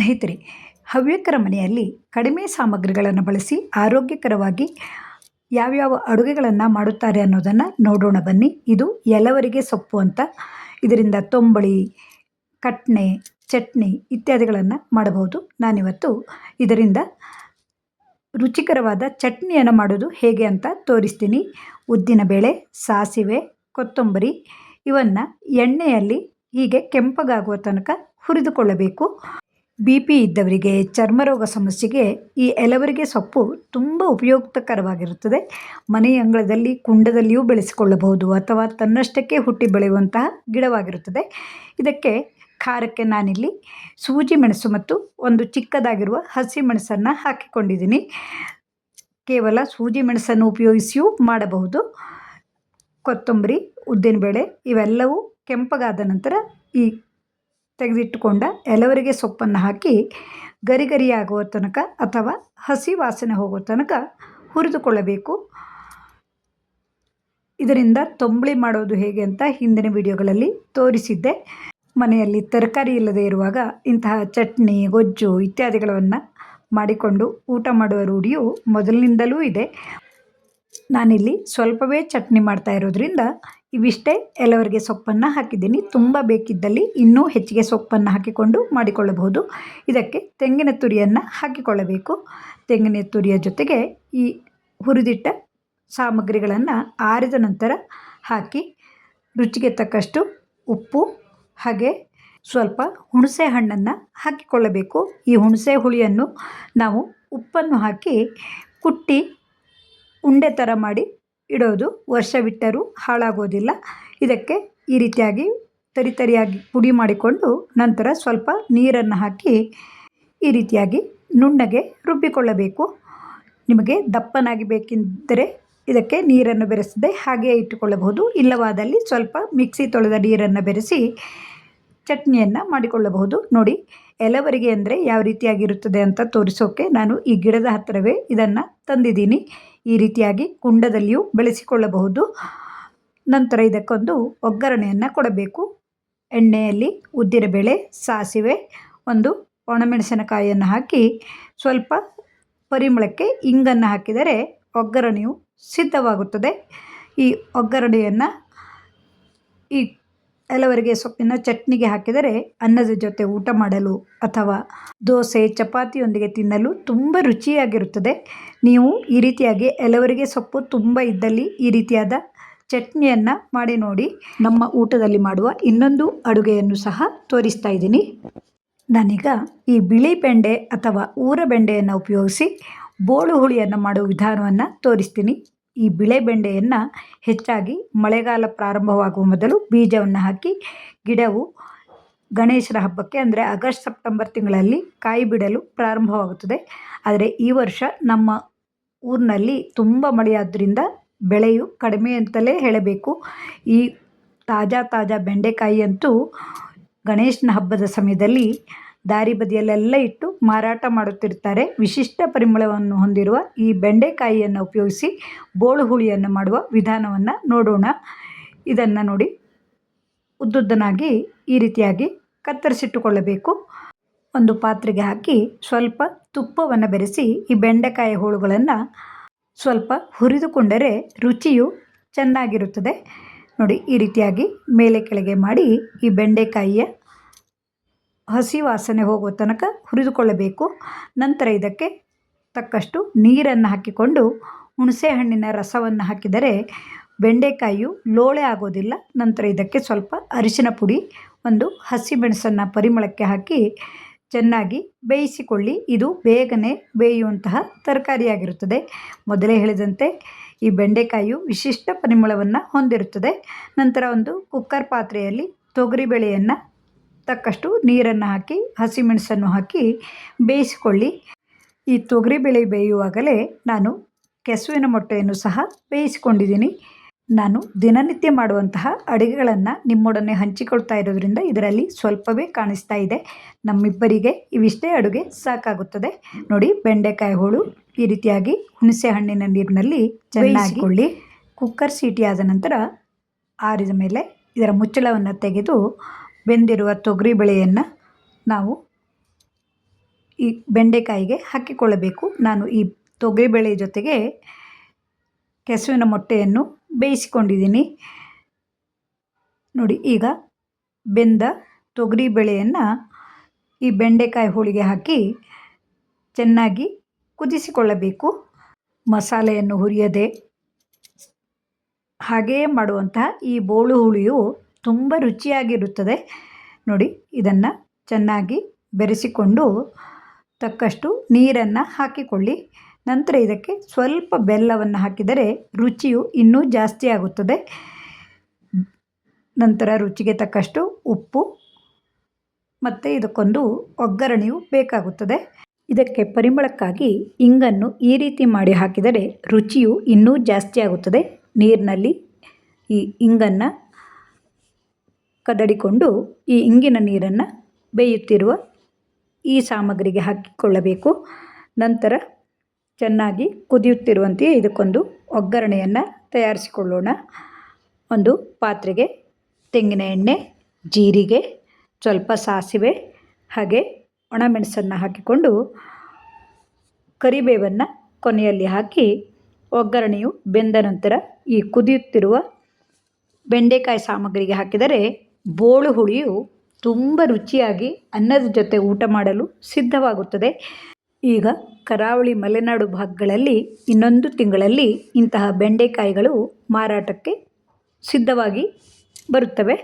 ಸ್ನೇಹಿತರೆ, ಹವ್ಯಕರ ಮನೆಯಲ್ಲಿ ಕಡಿಮೆ ಸಾಮಗ್ರಿಗಳನ್ನು ಬಳಸಿ ಆರೋಗ್ಯಕರವಾಗಿ ಯಾವ್ಯಾವ ಅಡುಗೆಗಳನ್ನು ಮಾಡುತ್ತಾರೆ ಅನ್ನೋದನ್ನು ನೋಡೋಣ ಬನ್ನಿ. ಇದು ಎಲವರಿಗೆ ಸೊಪ್ಪು ಅಂತ. ಇದರಿಂದ ತೊಂಬಳಿ, ಕಟ್ನೆ, ಚಟ್ನಿ ಇತ್ಯಾದಿಗಳನ್ನು ಮಾಡಬಹುದು. ನಾನಿವತ್ತು ಇದರಿಂದ ರುಚಿಕರವಾದ ಚಟ್ನಿಯನ್ನು ಮಾಡೋದು ಹೇಗೆ ಅಂತ ತೋರಿಸ್ತೀನಿ. ಉದ್ದಿನ ಬೇಳೆ, ಸಾಸಿವೆ, ಕೊತ್ತಂಬರಿ ಇವನ್ನು ಎಣ್ಣೆಯಲ್ಲಿ ಹೀಗೆ ಕೆಂಪಗಾಗುವ ತನಕ ಹುರಿದುಕೊಳ್ಳಬೇಕು. ಬಿ ಪಿ ಇದ್ದವರಿಗೆ ಚರ್ಮರೋಗ ಸಮಸ್ಯೆಗೆ ಈ ಎಲವರಿಗೆ ಸೊಪ್ಪು ತುಂಬ ಉಪಯುಕ್ತಕರವಾಗಿರುತ್ತದೆ. ಮನೆಯ ಅಂಗಳದಲ್ಲಿ ಕುಂಡದಲ್ಲಿಯೂ ಬೆಳೆಸಿಕೊಳ್ಳಬಹುದು ಅಥವಾ ತನ್ನಷ್ಟಕ್ಕೆ ಹುಟ್ಟಿ ಬೆಳೆಯುವಂತಹ ಗಿಡವಾಗಿರುತ್ತದೆ. ಇದಕ್ಕೆ ಖಾರಕ್ಕೆ ನಾನಿಲ್ಲಿ ಸೂಜಿ ಮೆಣಸು ಮತ್ತು ಒಂದು ಚಿಕ್ಕದಾಗಿರುವ ಹಸಿ ಮೆಣಸನ್ನು ಹಾಕಿಕೊಂಡಿದ್ದೀನಿ. ಕೇವಲ ಸೂಜಿ ಮೆಣಸನ್ನು ಉಪಯೋಗಿಸಿಯೂ ಮಾಡಬಹುದು. ಕೊತ್ತಂಬರಿ, ಉದ್ದಿನಬೇಳೆ ಇವೆಲ್ಲವೂ ಕೆಂಪಗಾದ ನಂತರ ಈ ತೆಗೆದಿಟ್ಟುಕೊಂಡ ಎಲವರಿಗೆ ಸೊಪ್ಪನ್ನು ಹಾಕಿ ಗರಿ ಗರಿಯಾಗುವ ತನಕ ಅಥವಾ ಹಸಿ ವಾಸನೆ ಹೋಗುವ ತನಕ ಹುರಿದುಕೊಳ್ಳಬೇಕು. ಇದರಿಂದ ತೊಂಬಳಿ ಮಾಡೋದು ಹೇಗೆ ಅಂತ ಹಿಂದಿನ ವಿಡಿಯೋಗಳಲ್ಲಿ ತೋರಿಸಿದ್ದೆ. ಮನೆಯಲ್ಲಿ ತರಕಾರಿ ಇಲ್ಲದೆ ಇರುವಾಗ ಇಂತಹ ಚಟ್ನಿ, ಗೊಜ್ಜು ಇತ್ಯಾದಿಗಳನ್ನು ಮಾಡಿಕೊಂಡು ಊಟ ಮಾಡುವ ರೂಢಿಯು ಮೊದಲಿನಿಂದಲೂ ಇದೆ. ನಾನಿಲ್ಲಿ ಸ್ವಲ್ಪವೇ ಚಟ್ನಿ ಮಾಡ್ತಾ ಇರೋದ್ರಿಂದ ಇವಿಷ್ಟೇ ಎಲ್ಲವರಿಗೆ ಸೊಪ್ಪನ್ನು ಹಾಕಿದ್ದೀನಿ. ತುಂಬ ಬೇಕಿದ್ದಲ್ಲಿ ಇನ್ನೂ ಹೆಚ್ಚಿಗೆ ಸೊಪ್ಪನ್ನು ಹಾಕಿಕೊಂಡು ಮಾಡಿಕೊಳ್ಳಬಹುದು. ಇದಕ್ಕೆ ತೆಂಗಿನ ತುರಿಯನ್ನು ಹಾಕಿಕೊಳ್ಳಬೇಕು. ತೆಂಗಿನ ತುರಿಯ ಜೊತೆಗೆ ಈ ಹುರಿದಿಟ್ಟ ಸಾಮಗ್ರಿಗಳನ್ನು ಆರಿದ ನಂತರ ಹಾಕಿ ರುಚಿಗೆ ತಕ್ಕಷ್ಟು ಉಪ್ಪು ಹಾಗೆ ಸ್ವಲ್ಪ ಹುಣಸೆ ಹಣ್ಣನ್ನು ಹಾಕಿಕೊಳ್ಳಬೇಕು. ಈ ಹುಣಸೆ ಹುಳಿಯನ್ನು ನಾವು ಉಪ್ಪನ್ನು ಹಾಕಿ ಕುಟ್ಟಿ ಉಂಡೆ ಥರ ಮಾಡಿ ಇಡೋದು. ವರ್ಷವಿಟ್ಟರೂ ಹಾಳಾಗೋದಿಲ್ಲ. ಇದಕ್ಕೆ ಈ ರೀತಿಯಾಗಿ ತರಿ ತರಿಯಾಗಿ ಪುಡಿ ಮಾಡಿಕೊಂಡು ನಂತರ ಸ್ವಲ್ಪ ನೀರನ್ನು ಹಾಕಿ ಈ ರೀತಿಯಾಗಿ ನುಣ್ಣಗೆ ರುಬ್ಬಿಕೊಳ್ಳಬೇಕು. ನಿಮಗೆ ದಪ್ಪನಾಗಿ ಬೇಕೆಂದರೆ ಇದಕ್ಕೆ ನೀರನ್ನು ಬೆರೆಸದೆ ಹಾಗೆಯೇ ಇಟ್ಟುಕೊಳ್ಳಬಹುದು. ಇಲ್ಲವಾದಲ್ಲಿ ಸ್ವಲ್ಪ ಮಿಕ್ಸಿ ತೊಳೆದ ನೀರನ್ನು ಬೆರೆಸಿ ಚಟ್ನಿಯನ್ನು ಮಾಡಿಕೊಳ್ಳಬಹುದು. ನೋಡಿ, ಎಲವರಿಗೆ ಅಂದರೆ ಯಾವ ರೀತಿಯಾಗಿರುತ್ತದೆ ಅಂತ ತೋರಿಸೋಕೆ ನಾನು ಈ ಗಿಡದ ಹತ್ತಿರವೇ ಇದನ್ನು ತಂದಿದ್ದೀನಿ. ಈ ರೀತಿಯಾಗಿ ಕುಂಡದಲ್ಲಿಯೂ ಬೆಳೆಸಿಕೊಳ್ಳಬಹುದು. ನಂತರ ಇದಕ್ಕೊಂದು ಒಗ್ಗರಣೆಯನ್ನು ಕೊಡಬೇಕು. ಎಣ್ಣೆಯಲ್ಲಿ ಉದ್ದಿನಬೇಳೆ ಸಾಸಿವೆ, ಒಂದು ಒಣಮೆಣಸಿನಕಾಯಿಯನ್ನು ಹಾಕಿ ಸ್ವಲ್ಪ ಪರಿಮಳಕ್ಕೆ ಇಂಗನ್ನು ಹಾಕಿದರೆ ಒಗ್ಗರಣೆಯು ಸಿದ್ಧವಾಗುತ್ತದೆ. ಈ ಒಗ್ಗರಣೆಯನ್ನು ಈ ಹಲವರಿಗೆ ಸೊಪ್ಪಿನ ಚಟ್ನಿಗೆ ಹಾಕಿದರೆ ಅನ್ನದ ಜೊತೆ ಊಟ ಮಾಡಲು ಅಥವಾ ದೋಸೆ, ಚಪಾತಿಯೊಂದಿಗೆ ತಿನ್ನಲು ತುಂಬ ರುಚಿಯಾಗಿರುತ್ತದೆ. ನೀವು ಈ ರೀತಿಯಾಗಿ ಎಲವರಿಗೆ ಸೊಪ್ಪು ತುಂಬ ಇದ್ದಲ್ಲಿ ಈ ರೀತಿಯಾದ ಚಟ್ನಿಯನ್ನು ಮಾಡಿ ನೋಡಿ, ನಮ್ಮ ಊಟದಲ್ಲಿ ಮಾಡುವ ಇನ್ನೊಂದು ಅಡುಗೆಯನ್ನು ಸಹ ತೋರಿಸ್ತಾ ಇದ್ದೀನಿ. ನಾನೀಗ ಈ ಬಿಳಿ ಬೆಂಡೆ ಅಥವಾ ಊರ ಬೆಂಡೆಯನ್ನು ಉಪಯೋಗಿಸಿ ಬೋಳು ಹುಳಿಯನ್ನು ಮಾಡುವ ವಿಧಾನವನ್ನು ತೋರಿಸ್ತೀನಿ. ಈ ಬಿಳೆ ಬೆಂಡೆಯನ್ನು ಹೆಚ್ಚಾಗಿ ಮಳೆಗಾಲ ಪ್ರಾರಂಭವಾಗುವ ಮೊದಲು ಬೀಜವನ್ನು ಹಾಕಿ ಗಿಡವು ಗಣೇಶರ ಹಬ್ಬಕ್ಕೆ ಅಂದರೆ ಆಗಸ್ಟ್, ಸೆಪ್ಟೆಂಬರ್ ತಿಂಗಳಲ್ಲಿ ಕಾಯಿ ಬಿಡಲು ಪ್ರಾರಂಭವಾಗುತ್ತದೆ. ಆದರೆ ಈ ವರ್ಷ ನಮ್ಮ ಊರಿನಲ್ಲಿ ತುಂಬ ಮಳೆಯಾದ್ದರಿಂದ ಬೆಳೆಯು ಕಡಿಮೆ ಅಂತಲೇ ಹೇಳಬೇಕು. ಈ ತಾಜಾ ತಾಜಾ ಬೆಂಡೆಕಾಯಿ ಅಂತೂ ಗಣೇಶನ ಹಬ್ಬದ ಸಮಯದಲ್ಲಿ ದಾರಿ ಬದಿಯಲ್ಲೆಲ್ಲ ಇಟ್ಟು ಮಾರಾಟ ಮಾಡುತ್ತಿರ್ತಾರೆ ವಿಶಿಷ್ಟ ಪರಿಮಳವನ್ನು ಹೊಂದಿರುವ ಈ ಬೆಂಡೆಕಾಯಿಯನ್ನು ಉಪಯೋಗಿಸಿ ಬೋಳು ಹುಳಿಯನ್ನು ಮಾಡುವ ವಿಧಾನವನ್ನು ನೋಡೋಣ. ಇದನ್ನು ನೋಡಿ. ಉದ್ದುದ್ದನಾಗಿ ಈ ರೀತಿಯಾಗಿ ಕತ್ತರಿಸಿಟ್ಟುಕೊಳ್ಳಬೇಕು. ಒಂದು ಪಾತ್ರೆಗೆ ಹಾಕಿ ಸ್ವಲ್ಪ ತುಪ್ಪವನ್ನು ಬೆರೆಸಿ ಈ ಬೆಂಡೆಕಾಯಿ ಹೋಳುಗಳನ್ನು ಸ್ವಲ್ಪ ಹುರಿದುಕೊಂಡರೆ ರುಚಿಯು ಚೆನ್ನಾಗಿರುತ್ತದೆ. ನೋಡಿ, ಈ ರೀತಿಯಾಗಿ ಮೇಲೆ ಕೆಳಗೆ ಮಾಡಿ ಈ ಬೆಂಡೆಕಾಯಿಯ ಹಸಿ ವಾಸನೆ ಹೋಗುವ ತನಕ ಹುರಿದುಕೊಳ್ಳಬೇಕು. ನಂತರ ಇದಕ್ಕೆ ತಕ್ಕಷ್ಟು ನೀರನ್ನು ಹಾಕಿಕೊಂಡು ಹುಣಸೆಹಣ್ಣಿನ ರಸವನ್ನು ಹಾಕಿದರೆ ಬೆಂಡೆಕಾಯಿಯು ಲೋಳೆ ಆಗೋದಿಲ್ಲ. ನಂತರ ಇದಕ್ಕೆ ಸ್ವಲ್ಪ ಅರಿಶಿನ ಪುಡಿ, ಒಂದು ಹಸಿಮೆಣಸನ್ನು ಪರಿಮಳಕ್ಕೆ ಹಾಕಿ ಚೆನ್ನಾಗಿ ಬೇಯಿಸಿಕೊಳ್ಳಿ. ಇದು ಬೇಗನೆ ಬೇಯುವಂತಹ ತರಕಾರಿಯಾಗಿರುತ್ತದೆ. ಮೊದಲೇ ಹೇಳಿದಂತೆ ಈ ಬೆಂಡೆಕಾಯಿಯು ವಿಶಿಷ್ಟ ಪರಿಮಳವನ್ನು ಹೊಂದಿರುತ್ತದೆ. ನಂತರ ಒಂದು ಕುಕ್ಕರ್ ಪಾತ್ರೆಯಲ್ಲಿ ತೊಗರಿಬೇಳೆಯನ್ನು ತಕ್ಕಷ್ಟು ನೀರನ್ನು ಹಾಕಿ ಹಸಿಮೆಣಸನ್ನು ಹಾಕಿ ಬೇಯಿಸಿಕೊಳ್ಳಿ. ಈ ತೊಗರಿಬೇಳೆ ಬೇಯುವಾಗಲೇ ನಾನು ಕೆಸುವಿನ ಮೊಟ್ಟೆಯನ್ನು ಸಹ ಬೇಯಿಸಿಕೊಂಡಿದ್ದೀನಿ. ನಾನು ದಿನನಿತ್ಯ ಮಾಡುವಂತಹ ಅಡುಗೆಗಳನ್ನು ನಿಮ್ಮೊಡನೆ ಹಂಚಿಕೊಳ್ತಾ ಇರೋದ್ರಿಂದ ಇದರಲ್ಲಿ ಸ್ವಲ್ಪವೇ ಕಾಣಿಸ್ತಾ ಇದೆ. ನಮ್ಮಿಬ್ಬರಿಗೆ ಇವಿಷ್ಟೇ ಅಡುಗೆ ಸಾಕಾಗುತ್ತದೆ. ನೋಡಿ ಬೆಂಡೆಕಾಯಿ ಹೋಳು ಈ ರೀತಿಯಾಗಿ ಹುಣಸೆ ಹಣ್ಣಿನ ನೀರಿನಲ್ಲಿ ಚೆನ್ನಾಗಿಕೊಳ್ಳಿ. ಕುಕ್ಕರ್ ಸೀಟಿ ಆದ ನಂತರ ಆರಿದ ಮೇಲೆ ಇದರ ಮುಚ್ಚಳವನ್ನು ತೆಗೆದು ಬೆಂದಿರುವ ತೊಗರಿ ಬೇಳೆಯನ್ನು ನಾವು ಈ ಬೆಂಡೆಕಾಯಿಗೆ ಹಾಕಿಕೊಳ್ಳಬೇಕು. ನಾನು ಈ ತೊಗರಿಬೇಳೆ ಜೊತೆಗೆ ಕೆಸುವಿನ ಮೊಟ್ಟೆಯನ್ನು ಬೇಯಿಸಿಕೊಂಡಿದ್ದೀನಿ. ನೋಡಿ, ಈಗ ಬೆಂದ ತೊಗರಿ ಬೇಳೆಯನ್ನು ಈ ಬೆಂಡೆಕಾಯಿ ಹೋಳಿಗೆ ಹಾಕಿ ಚೆನ್ನಾಗಿ ಕುದಿಸಿಕೊಳ್ಳಬೇಕು. ಮಸಾಲೆಯನ್ನು ಹುರಿಯದೆ ಹಾಗೆಯೇ ಮಾಡುವಂತಹ ಈ ಬೋಳು ಹುಳಿಯು ತುಂಬ ರುಚಿಯಾಗಿರುತ್ತದೆ. ನೋಡಿ, ಇದನ್ನು ಚೆನ್ನಾಗಿ ಬೆರೆಸಿಕೊಂಡು ತಕ್ಕಷ್ಟು ನೀರನ್ನು ಹಾಕಿಕೊಳ್ಳಿ. ನಂತರ ಇದಕ್ಕೆ ಸ್ವಲ್ಪ ಬೆಲ್ಲವನ್ನು ಹಾಕಿದರೆ ರುಚಿಯು ಇನ್ನೂ ಜಾಸ್ತಿ ಆಗುತ್ತದೆ. ನಂತರ ರುಚಿಗೆ ತಕ್ಕಷ್ಟು ಉಪ್ಪು ಮತ್ತು ಇದಕ್ಕೊಂದು ಒಗ್ಗರಣೆಯು ಬೇಕಾಗುತ್ತದೆ. ಇದಕ್ಕೆ ಪರಿಮಳಕ್ಕಾಗಿ ಇಂಗನ್ನು ಈ ರೀತಿ ಮಾಡಿ ಹಾಕಿದರೆ ರುಚಿಯು ಇನ್ನೂ ಜಾಸ್ತಿ ಆಗುತ್ತದೆ. ನೀರಿನಲ್ಲಿ ಈ ಇಂಗನ್ನು ಕದಡಿಕೊಂಡು ಈ ಇಂಗಿನ ನೀರನ್ನು ಬೇಯುತ್ತಿರುವ ಈ ಸಾಮಗ್ರಿಗೆ ಹಾಕಿಕೊಳ್ಳಬೇಕು. ನಂತರ ಚೆನ್ನಾಗಿ ಕುದಿಯುತ್ತಿರುವಂತೆಯೇ ಇದಕ್ಕೊಂದು ಒಗ್ಗರಣೆಯನ್ನು ತಯಾರಿಸಿಕೊಳ್ಳೋಣ. ಒಂದು ಪಾತ್ರೆಗೆ ತೆಂಗಿನ ಎಣ್ಣೆ, ಜೀರಿಗೆ, ಸ್ವಲ್ಪ ಸಾಸಿವೆ ಹಾಗೆ ಒಣಮೆಣಸನ್ನು ಹಾಕಿಕೊಂಡು ಕರಿಬೇವನ್ನು ಕೊನೆಯಲ್ಲಿ ಹಾಕಿ ಒಗ್ಗರಣೆಯು ಬೆಂದ ನಂತರ ಈ ಕುದಿಯುತ್ತಿರುವ ಬೆಂಡೆಕಾಯಿ ಸಾಮಗ್ರಿಗೆ ಹಾಕಿದರೆ ಬೋಳು ಹುಳಿಯು ತುಂಬ ರುಚಿಯಾಗಿ ಅನ್ನದ ಜೊತೆ ಊಟ ಮಾಡಲು ಸಿದ್ಧವಾಗುತ್ತದೆ. ಈಗ ಕರಾವಳಿ ಮಲೆನಾಡು ಭಾಗಗಳಲ್ಲಿ ಇನ್ನೊಂದು ತಿಂಗಳಲ್ಲಿ ಇಂತಹ ಬೆಂಡೆಕಾಯಿಗಳು ಮಾರಾಟಕ್ಕೆ ಸಿದ್ಧವಾಗಿ ಬರುತ್ತವೆ.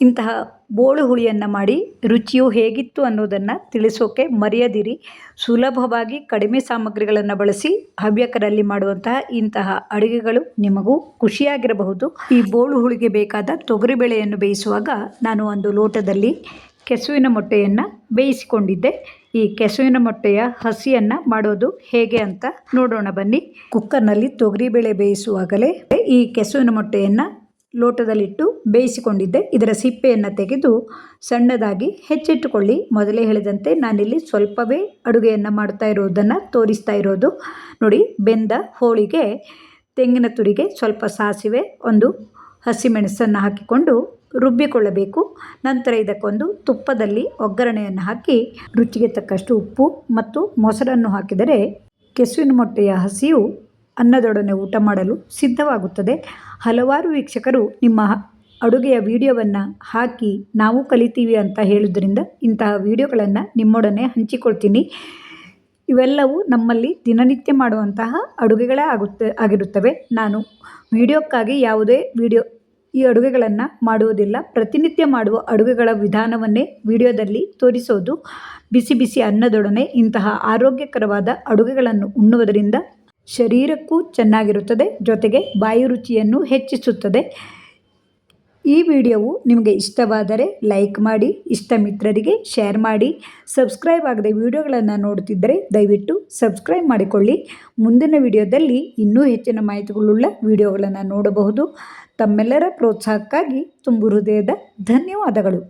ಇಂತಹ ಬೋಳು ಹುಳಿಯನ್ನು ಮಾಡಿ ರುಚಿಯು ಹೇಗಿತ್ತು ಅನ್ನೋದನ್ನು ತಿಳಿಸೋಕೆ ಮರೆಯದಿರಿ. ಸುಲಭವಾಗಿ ಕಡಿಮೆ ಸಾಮಗ್ರಿಗಳನ್ನು ಬಳಸಿ ಹವ್ಯಕರಲ್ಲಿ ಮಾಡುವಂತಹ ಇಂತಹ ಅಡುಗೆಗಳು ನಿಮಗೂ ಖುಷಿಯಾಗಿರಬಹುದು. ಈ ಬೋಳು ಹುಳಿಗೆ ಬೇಕಾದ ತೊಗರಿಬೇಳೆಯನ್ನು ಬೇಯಿಸುವಾಗ ನಾನು ಒಂದು ಲೋಟದಲ್ಲಿ ಕೆಸುವಿನ ಮೊಟ್ಟೆಯನ್ನು ಬೇಯಿಸಿಕೊಂಡಿದ್ದೆ. ಈ ಕೆಸುವಿನ ಮೊಟ್ಟೆಯ ಹಸಿಯನ್ನು ಮಾಡೋದು ಹೇಗೆ ಅಂತ ನೋಡೋಣ ಬನ್ನಿ. ಕುಕ್ಕರ್ನಲ್ಲಿ ತೊಗರಿಬೇಳೆ ಬೇಯಿಸುವಾಗಲೇ ಈ ಕೆಸುವಿನ ಮೊಟ್ಟೆಯನ್ನು ಲೋಟದಲ್ಲಿಟ್ಟು ಬೇಯಿಸಿಕೊಂಡಿದ್ದೆ. ಇದರ ಸಿಪ್ಪೆಯನ್ನು ತೆಗೆದು ಸಣ್ಣದಾಗಿ ಹೆಚ್ಚಿಟ್ಟುಕೊಳ್ಳಿ. ಮೊದಲೇ ಹೇಳಿದಂತೆ ನಾನಿಲ್ಲಿ ಸ್ವಲ್ಪವೇ ಅಡುಗೆಯನ್ನು ಮಾಡ್ತಾ ಇರೋದನ್ನು ತೋರಿಸ್ತಾ ಇರೋದು. ನೋಡಿ, ಬೆಂದ ಹೋಳಿಗೆ, ತೆಂಗಿನ ತುರಿಗೆ ಸ್ವಲ್ಪ ಸಾಸಿವೆ, ಒಂದು ಹಸಿಮೆಣಸನ್ನು ಹಾಕಿಕೊಂಡು ರುಬ್ಬಿಕೊಳ್ಳಬೇಕು. ನಂತರ ಇದಕ್ಕೊಂದು ತುಪ್ಪದಲ್ಲಿ ಒಗ್ಗರಣೆಯನ್ನು ಹಾಕಿ ರುಚಿಗೆ ತಕ್ಕಷ್ಟು ಉಪ್ಪು ಮತ್ತು ಮೊಸರನ್ನು ಹಾಕಿದರೆ ಕೆಸುವಿನ ಮೊಟ್ಟೆಯ ಹಸಿಯು ಅನ್ನದೊಡನೆ ಊಟ ಮಾಡಲು ಸಿದ್ಧವಾಗುತ್ತದೆ. ಹಲವಾರು ವೀಕ್ಷಕರು ನಿಮ್ಮ ಅಡುಗೆಯ ವಿಡಿಯೋವನ್ನು ಹಾಕಿ ನಾವು ಕಲಿತೀವಿ ಅಂತ ಹೇಳೋದ್ರಿಂದ ಇಂತಹ ವಿಡಿಯೋಗಳನ್ನು ನಿಮ್ಮೊಡನೆ ಹಂಚಿಕೊಳ್ತೀನಿ. ಇವೆಲ್ಲವೂ ನಮ್ಮಲ್ಲಿ ದಿನನಿತ್ಯ ಮಾಡುವಂತಹ ಅಡುಗೆಗಳೇ ಆಗುತ್ತೆ, ಆಗಿರುತ್ತವೆ. ನಾನು ವಿಡಿಯೋಕ್ಕಾಗಿ ಯಾವುದೇ ವಿಡಿಯೋ, ಈ ಅಡುಗೆಗಳನ್ನು ಮಾಡುವುದಿಲ್ಲ. ಪ್ರತಿನಿತ್ಯ ಮಾಡುವ ಅಡುಗೆಗಳ ವಿಧಾನವನ್ನೇ ವಿಡಿಯೋದಲ್ಲಿ ತೋರಿಸೋದು. ಬಿಸಿ ಬಿಸಿ ಅನ್ನದೊಡನೆ ಇಂತಹ ಆರೋಗ್ಯಕರವಾದ ಅಡುಗೆಗಳನ್ನು ಉಣ್ಣುವುದರಿಂದ ಶರೀರಕ್ಕೂ ಚೆನ್ನಾಗಿರುತ್ತದೆ, ಜೊತೆಗೆ ಬಾಯಿ ರುಚಿಯನ್ನು ಹೆಚ್ಚಿಸುತ್ತದೆ. ಈ ವಿಡಿಯೋವು ನಿಮಗೆ ಇಷ್ಟವಾದರೆ ಲೈಕ್ ಮಾಡಿ ಇಷ್ಟ ಮಿತ್ರರಿಗೆ ಶೇರ್ ಮಾಡಿ. ಸಬ್ಸ್ಕ್ರೈಬ್ ಆಗದೆ ವಿಡಿಯೋಗಳನ್ನು ನೋಡುತ್ತಿದ್ದರೆ ದಯವಿಟ್ಟು ಸಬ್ಸ್ಕ್ರೈಬ್ ಮಾಡಿಕೊಳ್ಳಿ. ಮುಂದಿನ ವಿಡಿಯೋದಲ್ಲಿ ಇನ್ನೂ ಹೆಚ್ಚಿನ ಮಾಹಿತಿಗಳುಳ್ಳ ವಿಡಿಯೋಗಳನ್ನು ನೋಡಬಹುದು. ತಮ್ಮೆಲ್ಲರ ಪ್ರೋತ್ಸಾಹಕ್ಕಾಗಿ ತುಂಬು ಹೃದಯದ ಧನ್ಯವಾದಗಳು.